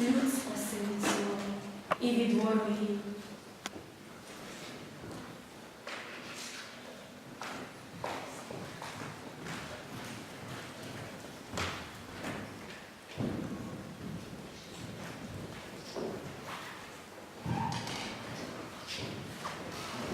Люд спаси від злого і від ворогів.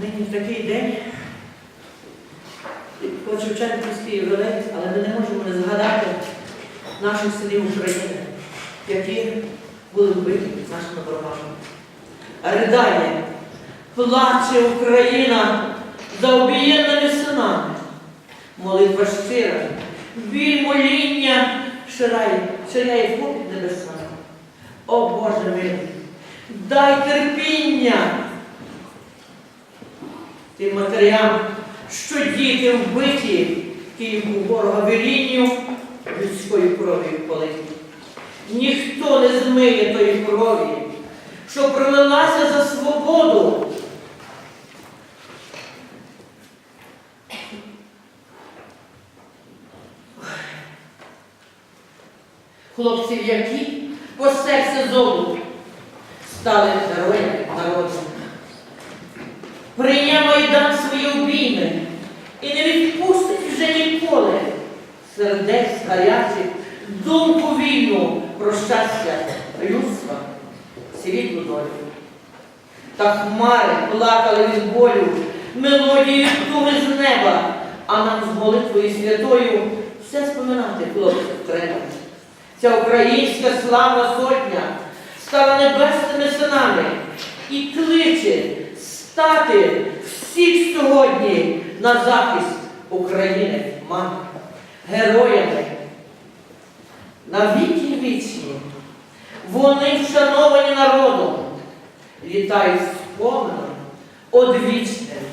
Нині в такий день, хоч Шевченківський ювілей, але ми не можемо не згадати наших синів України, які були вбиті нашими ворогами. Ридає, плаче Україна за обієднаними синами. Молитва щира, біль моління ширяє, попід небесами. О Боже милий, дай терпіння тим матерям, що діти вбиті Київку ворога вірінню людською кров'ю политі. Ніхто не змиє тої крові, що пролилася за свободу. Хлопців, які по серце золу стали героями народу. Прийняв Майдан свої обійми і не відпустить вже ніколи сердець гарячих, думку вільну про щастя людства, світлу долю. Та хмари плакали від болю, мелодії туги з неба, а нам з молитвою святою все споминати, хлопців, треба. Ця українська славна сотня стала небесними синами і кличе стати всіх сьогодні на захист України, мами, героями. На віки вічні вони вшановані народом, літають споменом одвічним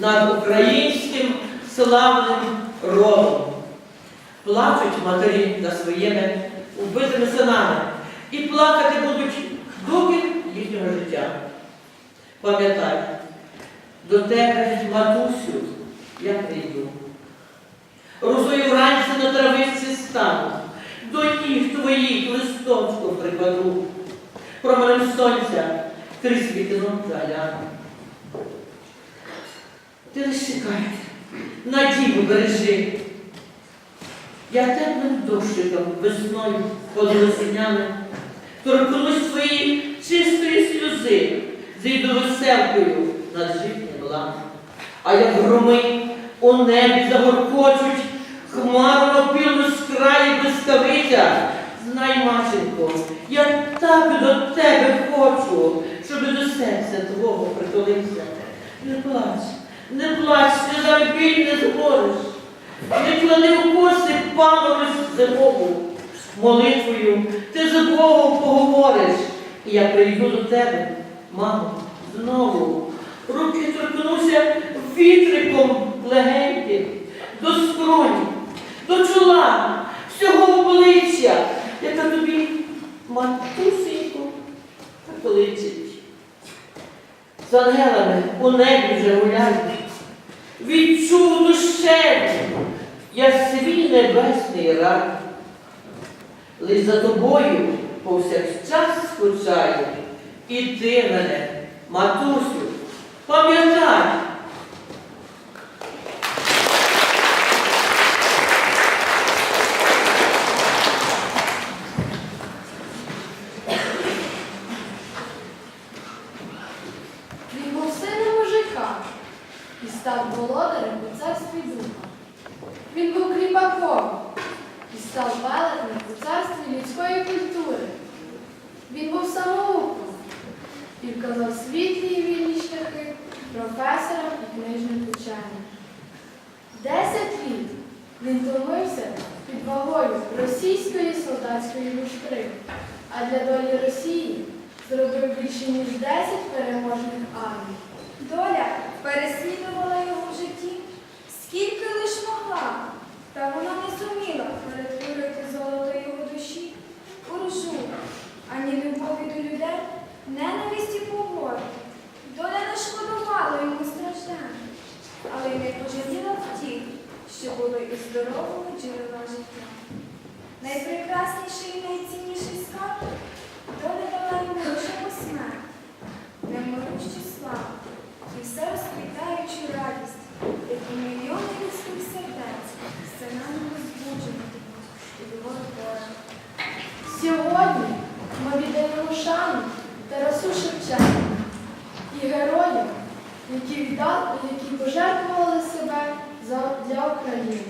над українським славним родом. Плачуть матері за своїми вбитими синами і плакати будуть доки їхнього життя. Пам'ятай, до тебе, матусю, я прийду. Розою вранці на травичці стану, до ніг твоїх листочку прикладу, променем сонця крізь вікно загляну. Ти лиш чекай, надію бережи. Я теплим дощиком весною подолосіняним торкнусь свої чистої сльози, зійду веселкою над житнім ланом. А як громи у небі загоркочуть, хмарно краю блискавиця, знай, Машенько, я так до тебе хочу, щоб до серця твого притулився. Не плач, не плач, ти за біль не згориш. Не клади в коси панові зимову. Молитвою ти за Богом поговориш. І я прийду до тебе, мамо, знову. Руки торкнуся вітриком легеньким, до скроні, до чола, всього обличчя, яка тобі матусенько так личить. З ангелами у небі вже гуляють відчув душею, я свій небесний рай. Лиш за тобою повсякчас скучаю, і ти мене, матусю, пам'ятай. Він був сином мужика і став володарем у царстві духа. Він був кріпаком і став велетнем у царстві людської культури. Він був самоуком і вказав світлі і вільні шляхи професорам і книжним ученим. Десять літ він томився під вагою російської солдатської луштри, а для долі Росії зробив більше ніж 10 переможних армій. Доля переслідувала його в житті, скільки лиш могла, та вона не зуміла перетворити золото його душі у ржу, ані любові до людей, ненависті погорі. Доля не шкодувала йому страждань, але й не пожаліла втіх, що були і здорового джерела життя. Найпрекрасніший і найцінніший скарб доля дала йому лише смерть немирущу славу і все розквітаючу радість, яку мільйони людських сердець сценами розбуджуватимуть і доводить Бога. Сьогодні ми віддаємо шану Тарасу Шевченку і героям, які віддали, які пожертвували себе за- для України.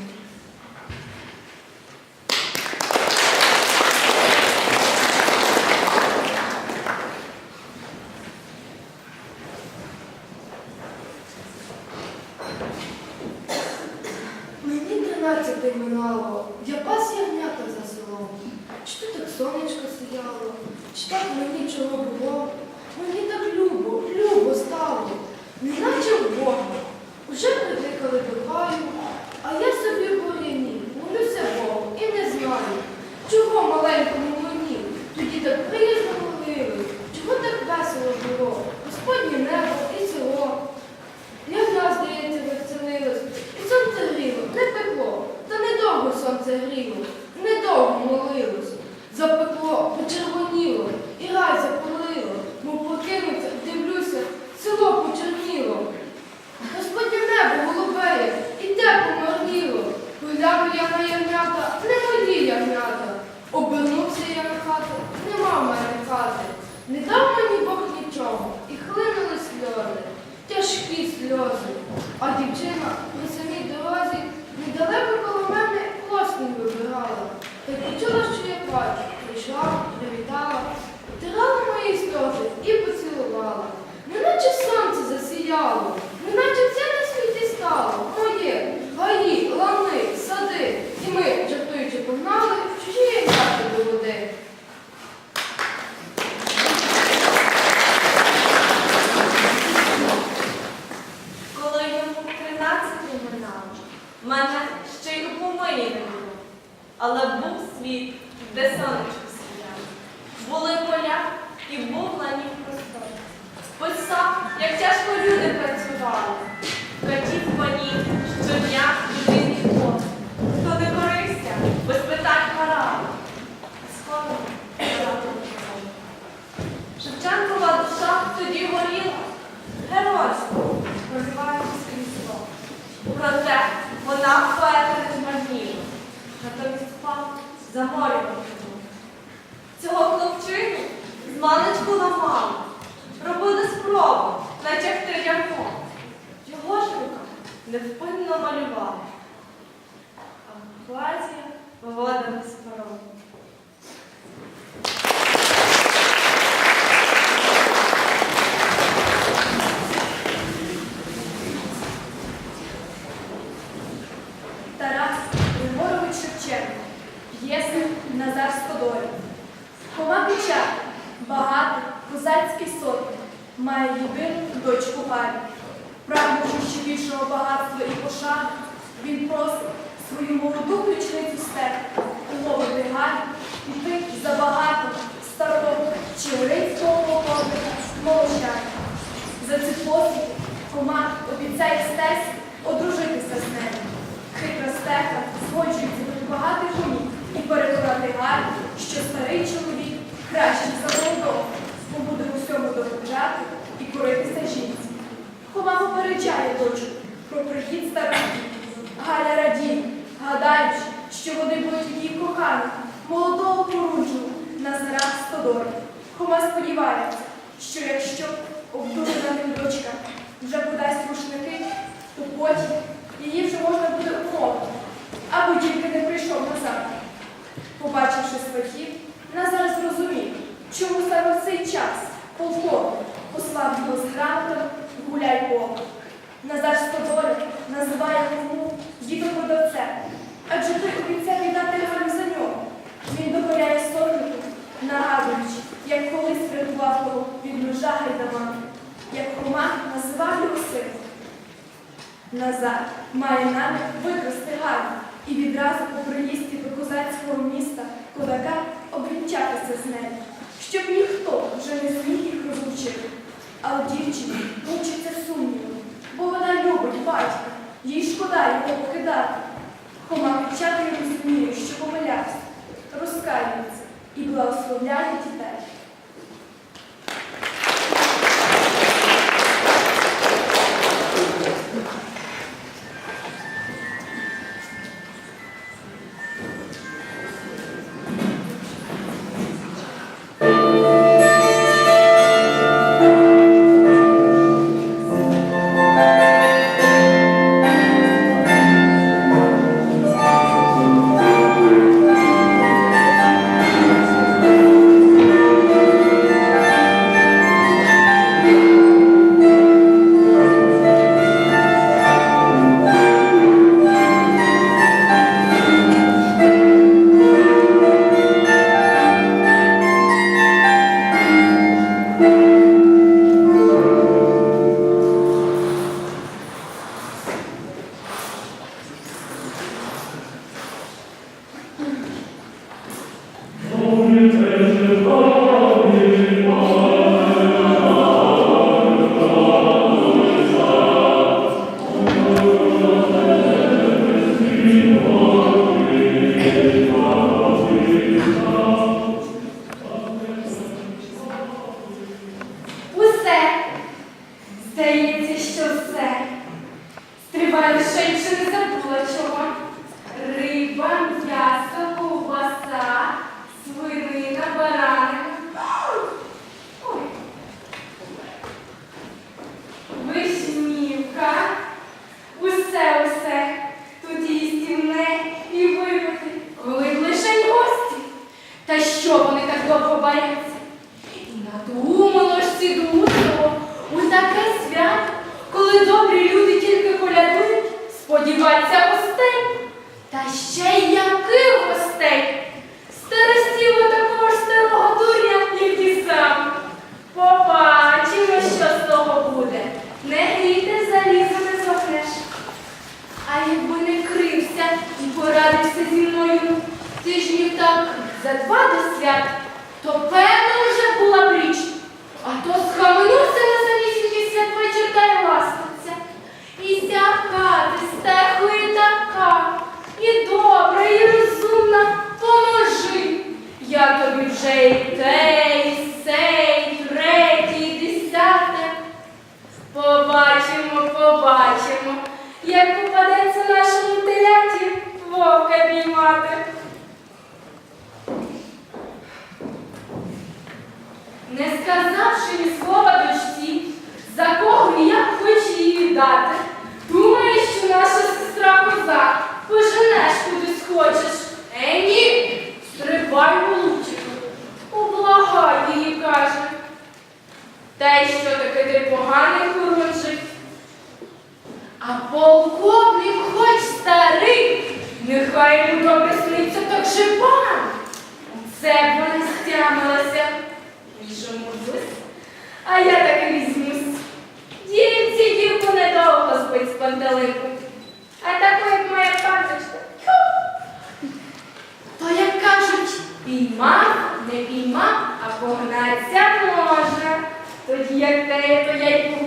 Мені тринадцяти минало, я пас ягнята за селом. Чи то так сонечко сіяло, чи так мені чого було? Мені так любо, любо стало, неначе в Бога. abrigo. Ще й у помині не було. Але був світ, де сонечко сіяло. Були поля і був ланів простор. Писав, як тяжко люди працювали. Катів пані щодня і різних ход. Хто не корився, без питань карали. Сходом раду Шевченкова душа тоді горіла, геройство, проживаючи скрізь зло. Проте вона поета не змарніла, натомість впав за його. Цього хлопчину з маличку ламали, робили спробу натягти ярмо. Його ж рука невпинно малювала, а поезія поводила з п'єса Назар Стодорів. Хома Печат, багатий козацький сотник, має єдину дочку Галю. Прагнучи ще більшого багатства і пошани, він просить свою молоду ключницю степ умовити Галю піти за багатого старого чигиринського полковника Молочанка. За ці послуги Хома обіцяє стесі одружитися з нею. Хитра стеха згоджується до багатих умів і переконати Галю, що старий чоловік кращий за молодого, бо буде усьому допомагати і коритися жінці. Хома попереджає дочку про прихід старих. Галя радіє, гадаючи, що вони будуть її коханих, молодого поруджу Назара Стодорі. Хома сподівається, що якщо обдурена ним дочка вже подасть рушники, то потім її вже можна буде умовити, або тільки не прийшов назад. Сватів, Назар зрозумів, чому саме в цей час полковник послав його з грамотом гуляй поле. Назар Стодоля називає кому дідом продавцем, адже той обіцяв віддати гарм за нього. Він докоряє сотнику, нагадуючи, як колись врятував його від ножа гайдаману, як Хома називав його сином. Назар має намір викрасти гарну і відразу по приїзді до козацького міста козака обвінчатися з нею, щоб ніхто вже не зміг їх розлучити. Але дівчині мучиться сумніву, бо вона любить батька, їй шкода його покидати. Хома і розуміє, що помилявся, розкаюється і благословляє дітей. Пантелику. А таку, як моя панточка, тьфу! То, як кажуть, піймав, не піймав, а погнатися може. Тоді як те, то я й погуляю,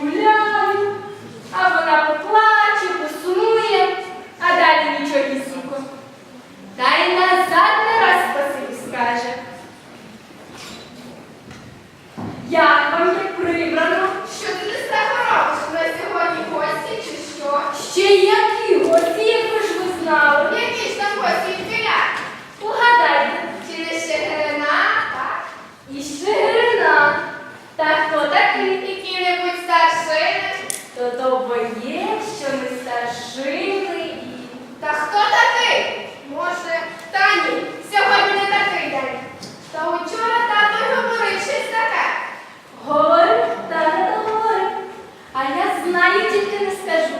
знаю, тільки не скажу.